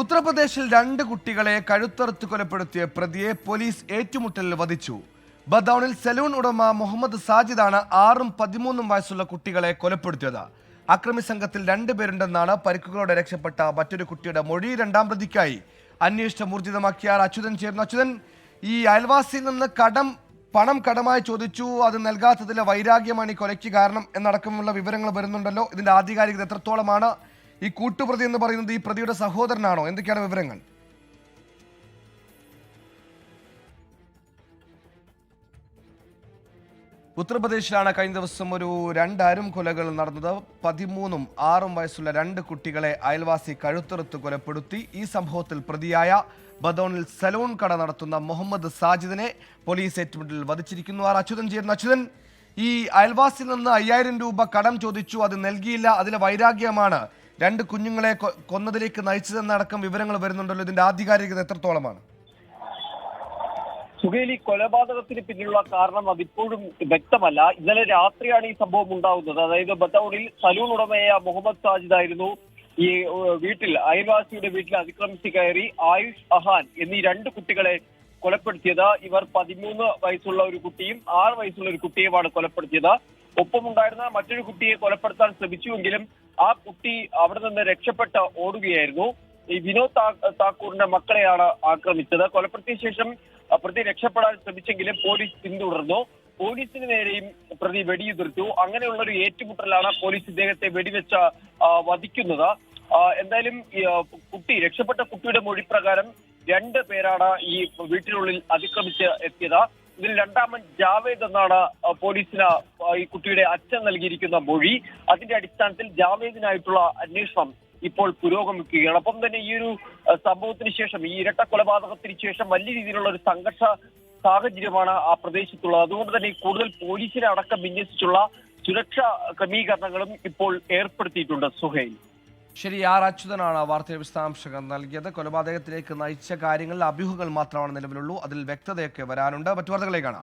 ഉത്തർപ്രദേശിൽ രണ്ട് കുട്ടികളെ കഴുത്തറുത്ത് കൊലപ്പെടുത്തിയ പ്രതിയെ പോലീസ് ഏറ്റുമുട്ടലിൽ വധിച്ചു. ബദൌണിൽ സലൂൺ ഉടമ മുഹമ്മദ് സാജിദാണ് ആറും പതിമൂന്നും വയസ്സുള്ള കുട്ടികളെ കൊലപ്പെടുത്തിയത്. അക്രമി സംഘത്തിൽ രണ്ടുപേരുണ്ടെന്നാണ് പരിക്കുകളോടെ രക്ഷപ്പെട്ട മറ്റൊരു കുട്ടിയുടെ മൊഴി രണ്ടാം പ്രതിക്കായി. അന്വേഷണം ഊർജിതമാക്കിയ ആർ അച്യുതൻ ചേർന്നു അച്യുതൻ ഈ അയൽവാസിയിൽ നിന്ന് കടം പണം കടമായി ചോദിച്ചു. അത് നൽകാത്തതിലെ വൈരാഗ്യമാണ് ഈ കൊലയ്ക്ക് കാരണം എന്നടക്കമുള്ള വിവരങ്ങൾ വരുന്നുണ്ടല്ലോ. ഇതിന്റെ ആധികാരികത എത്രത്തോളമാണ്? ഈ കൂട്ടുപ്രതി എന്ന് പറയുന്നത് ഈ പ്രതിയുടെ സഹോദരനാണോ? എന്തൊക്കെയാണ് വിവരങ്ങൾ? ഉത്തർപ്രദേശിലാണ് കഴിഞ്ഞ ദിവസം ഒരു രണ്ടാരും കൊലകൾ നടന്നത്. പതിമൂന്നും ആറും വയസ്സുള്ള രണ്ട് കുട്ടികളെ അയൽവാസി കഴുത്തറുത്ത് കൊലപ്പെടുത്തി. ഈ സംഭവത്തിൽ പ്രതിയായ ബദോണിൽ സലൂൺ കട നടത്തുന്ന മുഹമ്മദ് സാജിദിനെ പോലീസ് ഏറ്റുമുട്ടലിൽ വധിച്ചിരിക്കുന്നു. ആർ അച്യുതൻ ചേരുന്നു. അച്യുതൻ ഈ അയൽവാസിയിൽ നിന്ന് അയ്യായിരം രൂപ കടം ചോദിച്ചു. അത് നൽകിയില്ല. അതിലെ വൈരാഗ്യമാണ്. രണ്ട് കുഞ്ഞുങ്ങളെ കൊന്നതിലേക്ക് നയിച്ചതെന്നടക്കം വിവരങ്ങൾ വരുന്നുണ്ടല്ലോ. ഇതിന്റെ ആധികാരികത എത്രത്തോളമാണ്? സുഹേലി കൊലപാതകത്തിന് പിന്നിലുള്ള കാരണം അതിപ്പോഴും വ്യക്തമല്ല. ഇന്നലെ രാത്രിയാണ് ഈ സംഭവം ഉണ്ടാകുന്നത്. അതായത് ബത്തൌണിൽ സലൂൺ ഉടമയായ മുഹമ്മദ് സാജിദ് ആയിരുന്നു ഈ വീട്ടിൽ അയൽവാസിയുടെ വീട്ടിൽ അതിക്രമിച്ച് കയറി ആയുഷ് അഹാൻ എന്നീ രണ്ട് കുട്ടികളെ കൊലപ്പെടുത്തിയത്. ഇവർ പതിമൂന്ന് വയസ്സുള്ള ഒരു കുട്ടിയും ആറ് വയസ്സുള്ള ഒരു കുട്ടിയുമാണ് കൊലപ്പെടുത്തിയത്. ഒപ്പമുണ്ടായിരുന്ന മറ്റൊരു കുട്ടിയെ കൊലപ്പെടുത്താൻ ശ്രമിച്ചുവെങ്കിലും ആ കുട്ടി അവിടെ നിന്ന് രക്ഷപ്പെട്ട് ഓടുകയായിരുന്നു. ഈ വിനോദ് താക്കൂറിന്റെ മക്കളെയാണ് ആക്രമിച്ചത്. കൊലപ്പെടുത്തിയ ശേഷം പ്രതി രക്ഷപ്പെടാൻ ശ്രമിച്ചെങ്കിലും പോലീസ് പിന്തുടർന്നു. പോലീസിന് നേരെയും പ്രതി വെടിയുതിർത്തു. അങ്ങനെയുള്ള ഒരു ഏറ്റുമുട്ടലാണ് പോലീസ് ഇദ്ദേഹത്തെ വെടിവെച്ച വധിക്കുന്നത്. എന്തായാലും കുട്ടി രക്ഷപ്പെട്ട കുട്ടിയുടെ മൊഴി പ്രകാരം രണ്ട് പേരാണ് ഈ വീട്ടിനുള്ളിൽ അതിക്രമിച്ച് എത്തിയത്. ഇതിൽ രണ്ടാമൻ ജാവേദ് എന്നാണ് പോലീസിന് ഈ കുട്ടിയുടെ അച്ഛൻ നൽകിയിരിക്കുന്ന മൊഴി. അതിന്റെ അടിസ്ഥാനത്തിൽ ജാവേദിനായിട്ടുള്ള അന്വേഷണം ഇപ്പോൾ പുരോഗമിക്കുകയാണ്. ഒപ്പം തന്നെ ഈ ഒരു സംഭവത്തിന് ശേഷം ഈ ഇരട്ട കൊലപാതകത്തിന് ശേഷം വലിയ രീതിയിലുള്ള ഒരു സംഘർഷ സാഹചര്യമാണ് ആ പ്രദേശത്തുള്ളത്. അതുകൊണ്ട് തന്നെ കൂടുതൽ പോലീസിനെ അടക്കം വിന്യസിച്ചുള്ള സുരക്ഷാ ക്രമീകരണങ്ങളും ഇപ്പോൾ ഏർപ്പെടുത്തിയിട്ടുണ്ട് സുഹൈൽ. ശരി ആർ അച്യുതനാണ് വാർത്തയുടെ വിശദാംശങ്ങൾ നൽകിയത്? കൊലപാതകത്തിലേക്ക് നയിച്ച കാര്യങ്ങളിൽ അഭ്യൂഹങ്ങൾ മാത്രമാണ് നിലവിലുള്ളൂ. അതിൽ വ്യക്തതയൊക്കെ വരാനുണ്ട്. മറ്റു വാർത്തകളെ കാണാം.